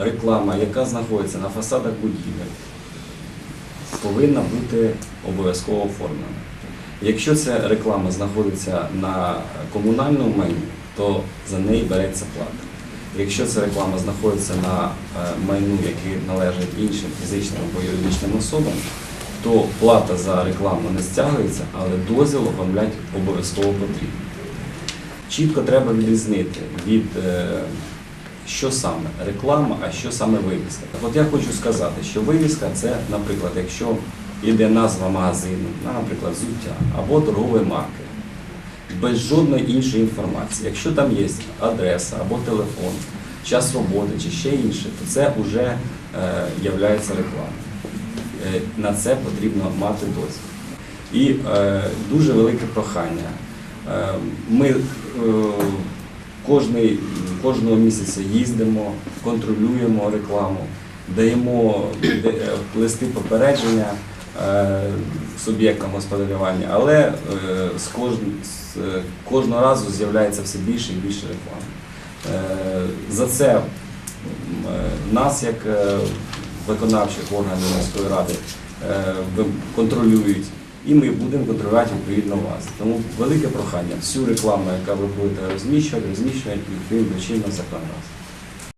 реклама, яка знаходиться на фасадах будівель, повинна бути обов'язково оформлена. Якщо ця реклама знаходиться на комунальному майні, то за неї береться плата. Якщо ця реклама знаходиться на е, майну, який належить іншим фізичним або юридичним особам, то плата за рекламу не стягується, але дозвіл оформляти обов'язково потрібно. Чітко треба відрізнити від е, що саме реклама, а що саме вивіска. Так От я хочу сказати, що вивіска це, наприклад, якщо йде назва магазину, ну, наприклад, взуття або торгової марки, без жодної іншої інформації. Якщо там є адреса або телефон, час роботи чи ще інше, то це вже е, являється рекламою. Е, на це потрібно мати дозвіл. І е, дуже велике прохання. Е, ми е, кожний, кожного місяця їздимо, контролюємо рекламу, даємо е, листи попередження е, суб'єктам господарювання, але е, з, кожн, з кожного разу з'являється все більше і більше реклами. За це нас, як виконавчих органів міської ради, контролюють, і ми будемо контролювати відповідно вас. Тому велике прохання всю рекламу, яка ви будете розміщувати, розміщувати відповідно чинно законодавства.